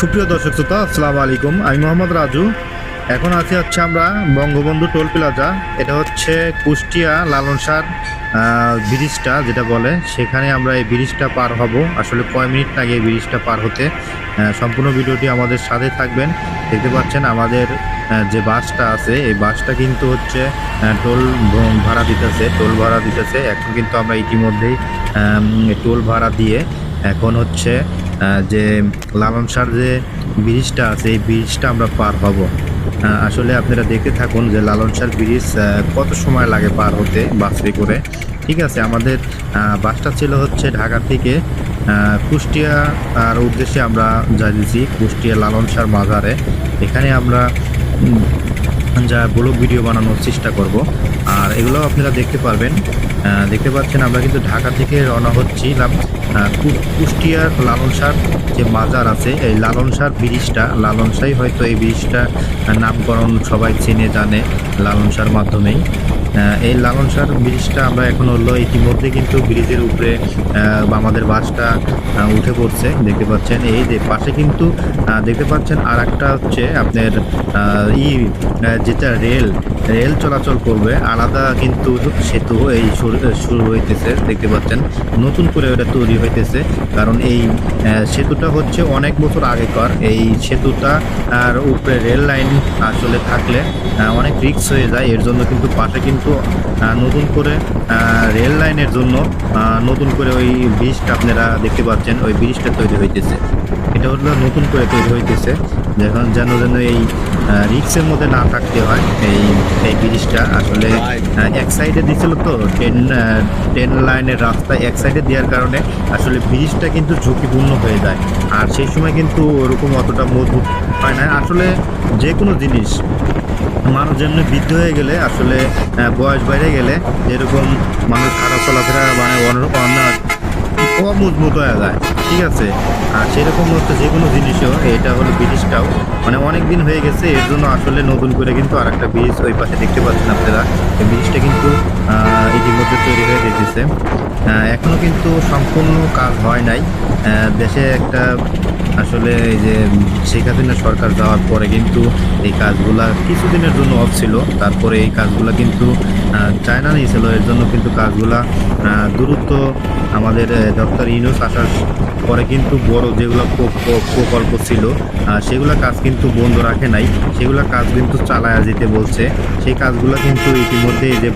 সুপ্রিয় দর্শক শ্রোতা, আসসালামু আলাইকুম। আমি মোহাম্মদ রাজু। এখন আছি হচ্ছে আমরা বঙ্গবন্ধু টোল প্লাজা। এটা হচ্ছে কুষ্টিয়া লালন সার ব্রিজটা যেটা বলে। সেখানে আমরা এই ব্রিজটা পার হব। আসলে কয় মিনিট লাগে এই ব্রিজটা পার হতে? সম্পূর্ণ ভিডিওটি আমাদের সাথে থাকবেন। দেখতে পাচ্ছেন আমাদের যে বাসটা আছে, এই বাসটা কিন্তু হচ্ছে টোল ভাড়া দিতেছে, টোল ভাড়া দিতেছে। এখন কিন্তু আমরা ইতিমধ্যেই টোল ভাড়া দিয়ে এখন হচ্ছে যে লালন সার যে ব্রিজটা আছে, এই ব্রিজটা আমরা পার হব। আসলে আপনারা দেখতে থাকুন যে লালন সার ব্রিজ কত সময় লাগে পার হতে বাসে করে। ঠিক আছে, আমাদের বাসটা ছিল হচ্ছে ঢাকা থেকে কুষ্টিয়া আর উদ্দেশ্যে আমরা যাচ্ছি কুষ্টিয়া লালন সার মাজারে। এখানে আমরা যা ব্লগ ভিডিও বানানোর চেষ্টা করব। আর এগুলো আপনারা দেখতে পারবেন। দেখতে পাচ্ছেন আমরা কিন্তু ঢাকা থেকে রওনা কু- কুষ্টিয়ার লালন সার যে মাজার আছে, এই লালন সার ব্রিজটা, লালন সাই হয়তো এই ব্রিজটা নামকরণ সবাই চেনে, জানে লালন সার মাধ্যমেই। এই লালন সার ব্রিজটা আমরা এখন হলো ইতিমধ্যে কিন্তু ব্রিজের উপরে আমাদের বাসটা উঠে পড়ছে, দেখতে পাচ্ছেন। এই যে পাশে কিন্তু দেখতে পাচ্ছেন আর একটা হচ্ছে আপনার ই যেটা রেল রেল চলাচল করবে, আলাদা কিন্তু সেতু এই শুরু- হইতেছে, দেখতে পাচ্ছেন। নতুন করে ওটা তৈরি হইতেছে, কারণ এই সেতুটা হচ্ছে অনেক বছর আগেকার। এই সেতুটা আর উপরে রেল লাইন আসলে থাকলে অনেক রিক্স হয়ে যায়। এর জন্য কিন্তু পাশে কিন্তু নতুন করে রেল লাইনের জন্য নতুন করে ওই ব্রিজটা আপনারা দেখতে পাচ্ছেন, ওই ব্রিজটা তৈরি হইতেছে। এটা হলো নতুন করে তৈরি হইতেছে। যখন যেন যেন এই রিক্সের মধ্যে না থাকতে হয় এই এই ব্রিজটা আসলে এক সাইডে দিছিল তো ট্রেন ট্রেন লাইনের রাস্তা এক সাইডে দেওয়ার কারণে আসলে ব্রিজটা কিন্তু ঝুঁকিপূর্ণ হয়ে যায়। আর সেই সময় কিন্তু ওরকম অতটা মজবুত হয় না। আসলে যে কোনো জিনিস মানুষ যেমনি বৃদ্ধ হয়ে গেলে, আসলে বয়স বাইরে গেলে এরকম মানুষ খারাপ চলাফেরা মানে অন্য- অন্য অমজবুত হয়ে যায়। ঠিক আছে? আর সেরকম হচ্ছে যে কোনো জিনিসও এটা হলো ব্রিজটাও মানে অনেক দিন হয়ে গেছে এর জন্য আসলে নতুন করে কিন্তু আর একটা ব্রিজ ওই পাশে দেখতে পাচ্ছেন আপনারা। এই ব্রিজটা কিন্তু ইতিমধ্যে তৈরি হয়ে যেতেছে আহ, এখনও কিন্তু সম্পূর্ণ কাজ হয় নাই। দেশে একটা আসলে এই যে শেখ হাসিনা সরকার যাওয়ার পরে কিন্তু এই কাজগুলা কিছুদিনের জন্য অফ ছিল। তারপরে এই কাজগুলা কিন্তু চায়না নিয়েছিল। এর জন্য কিন্তু কাজগুলা আহ, দ্রুত আমাদের ডক্টর ইউনুস আসার পরে কিন্তু বড় যেগুলো প্র- প্র- প্রকল্প ছিল সেগুলো কাজ কিন্তু বন্ধ রাখে নাই। সেগুলো কাজ কিন্তু চালায়া যেতে বলছে। সেই কাজগুলো কিন্তু ইতিমধ্যে যে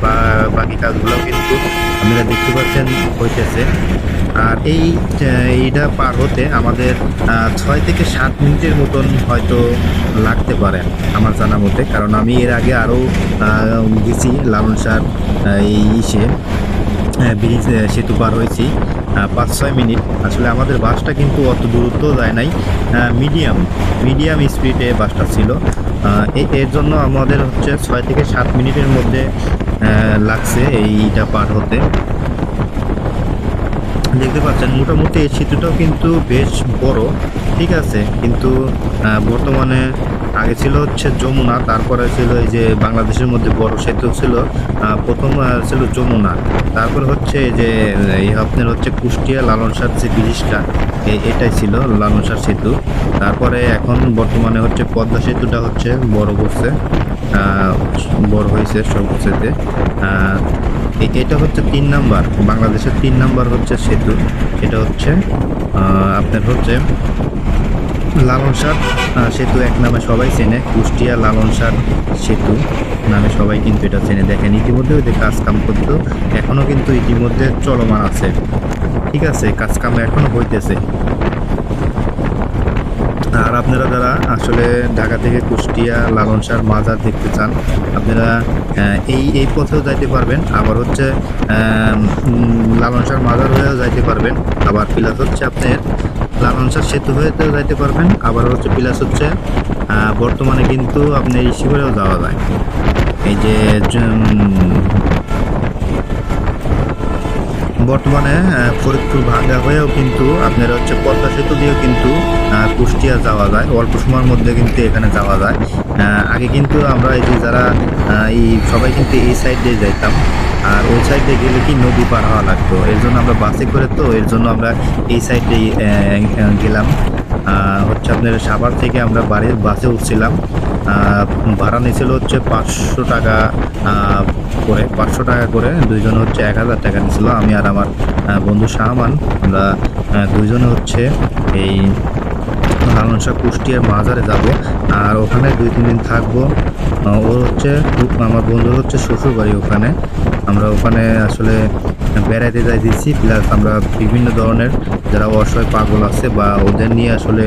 বাকি কাজগুলো কিন্তু আপনারা দেখতে পাচ্ছেন হইতেছে। আর এই এইটা পার হতে আমাদের ছয় থেকে সাত মিনিটের মতন হয়তো লাগতে পারে আমার জানা মতে। কারণ আমি এর আগে আরও গেছি লালন সার এই ইসে। ব্রিজ সেতু পার হয়েছি পাঁচ ছয় মিনিট। আসলে আমাদের বাসটা কিন্তু অত দূরত্ব যায় নাই মিডিয়াম মিডিয়াম স্পিডে বাসটা ছিল। এর জন্য আমাদের হচ্ছে ছয় থেকে সাত মিনিটের মধ্যে লাগছে এইটা পার হতে। দেখতে পাচ্ছেন, মোটামুটি এই সেতুটাও কিন্তু বেশ বড়, ঠিক আছে? কিন্তু বর্তমানে আগে ছিল হচ্ছে যমুনা তারপরে ছিল এই যে বাংলাদেশের মধ্যে বড় সেতু ছিল প্রথম ছিল যমুনা। তারপর হচ্ছে এই যে আপনার হচ্ছে কুষ্টিয়া লালন লালনসার যে ব্রিজটা এটাই ছিল লালন লালনসার সেতু। তারপরে এখন বর্তমানে হচ্ছে পদ্মা সেতুটা হচ্ছে বড় করছে বড় হয়েছে সবচেয়ে আহ, এ- এটা হচ্ছে তিন নাম্বার বাংলাদেশের তিন নাম্বার হচ্ছে সেতু। এটা হচ্ছে আপনার হচ্ছে লালন সার সেতু এক নামে সবাই চেনে, কুষ্টিয়া লালন সার সেতু নামে সবাই কিন্তু এটা চেনে। দেখেন, ইতিমধ্যে যে কাজ কাম করতো, এখনও কিন্তু ইতিমধ্যে চলমান আছে। ঠিক আছে কাজ কাম এখনও হইতেছে। আর আপনারা যারা আসলে ঢাকা থেকে কুষ্টিয়া লালন শাহ মাজার দেখতে চান, আপনারা এই এই পথেও যাইতে পারবেন। আবার হচ্ছে লালন শাহ মাজার হয়েও যাইতে পারবেন। আবার প্লাস হচ্ছে আপনার লালন শাহ সেতু হয়েতেও যাইতে পারবেন। আবার হচ্ছে প্লাস হচ্ছে বর্তমানে কিন্তু আপনি ইসি করেও যাওয়া যায়। এই যে বর্তমানে ফরিদপুর ভাঙ্গা হয়েও কিন্তু আপনার হচ্ছে পদ্মা সেতু দিয়েও কিন্তু কুষ্টিয়া যাওয়া যায়। অল্প সময়ের মধ্যে কিন্তু এখানে যাওয়া যায়। আগে কিন্তু আমরা এই যে যারা এই সবাই কিন্তু এই সাইড দিয়ে যাইতাম। আর ওই সাইড গেলে কি নদী পার হওয়া লাগতো? এর জন্য আমরা বাসে করে তো, এর জন্য আমরা এই সাইড গেলাম। হচ্ছে আপনার সাভার থেকে আমরা বাড়ির বাসে উঠছিলাম। ভাড়া নিয়েছিল হচ্ছে পাঁচশো টাকা করে, পাঁচশো টাকা করে। দুইজন হচ্ছে এক হাজার টাকা নিয়েছিল, আমি আর আমার বন্ধু শাহমান। আমরা দুইজনে হচ্ছে এই লালন শাহ কুষ্টিয়ার মাজারে যাব। আর ওখানে দুই, তিন দিন থাকব। ওর হচ্ছে, আমার বন্ধুর হচ্ছে শ্বশুর বাড়ি ওখানে। আমরা ওখানে আসলে বেড়াইতে যাই দিচ্ছি প্লাস আমরা বিভিন্ন ধরনের যারা অসহায় পাগল আছে বা ওদের নিয়ে আসলে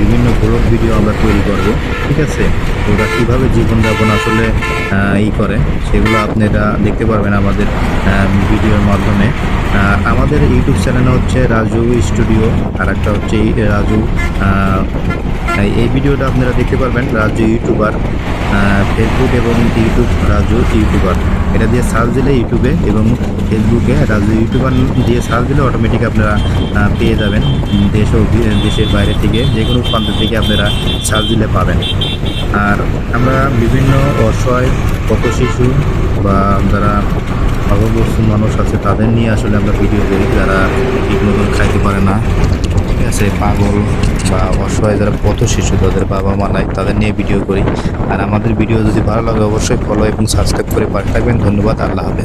বিভিন্ন ব্লগ ভিডিও আমরা তৈরি করব, ঠিক আছে? ওরা কীভাবে জীবনযাপন আসলে ই করে, সেগুলো আপনারা দেখতে পারবেন আমাদের ভিডিওর মাধ্যমে। আমাদের ইউটিউব চ্যানেল হচ্ছে রাজু স্টুডিও আর একটা হচ্ছে রাজু এই ভিডিওটা আপনারা দেখতে পারবেন, রাজু ইউটিউবার ফেসবুক এবং ইউটিউব রাজু ইউটিউবার এটা দিয়ে সার্চ দিলে ইউটিউবে এবং ফেসবুকে রাজু ইউটিউবার দিয়ে সার্চ দিলে অটোমেটিক আপনারা পেয়ে যাবেন। দেশ দেশের বাইরে থেকে যে কোনো প্রান্ত থেকে আপনারা সার্চ দিলে পাবেন। আর আমরা বিভিন্ন অসহায় পথ শিশু বা যারা অভাবগ্রস্ত মানুষ আছে, তাদের নিয়ে আসলে আমরা ভিডিও করি। যারা ঠিক মতন খাইতে পারে না আছে পাগল বা অসহায় যারা পথ শিশু, তাদের বাবা মা নাই, তাদের নিয়ে ভিডিও করি। আর আমাদের ভিডিও যদি ভালো লাগে, অবশ্যই ফলো এবং সাবস্ক্রাইব করে পাঠাবেন ধন্যবাদ, আল্লাহ হাফেজ।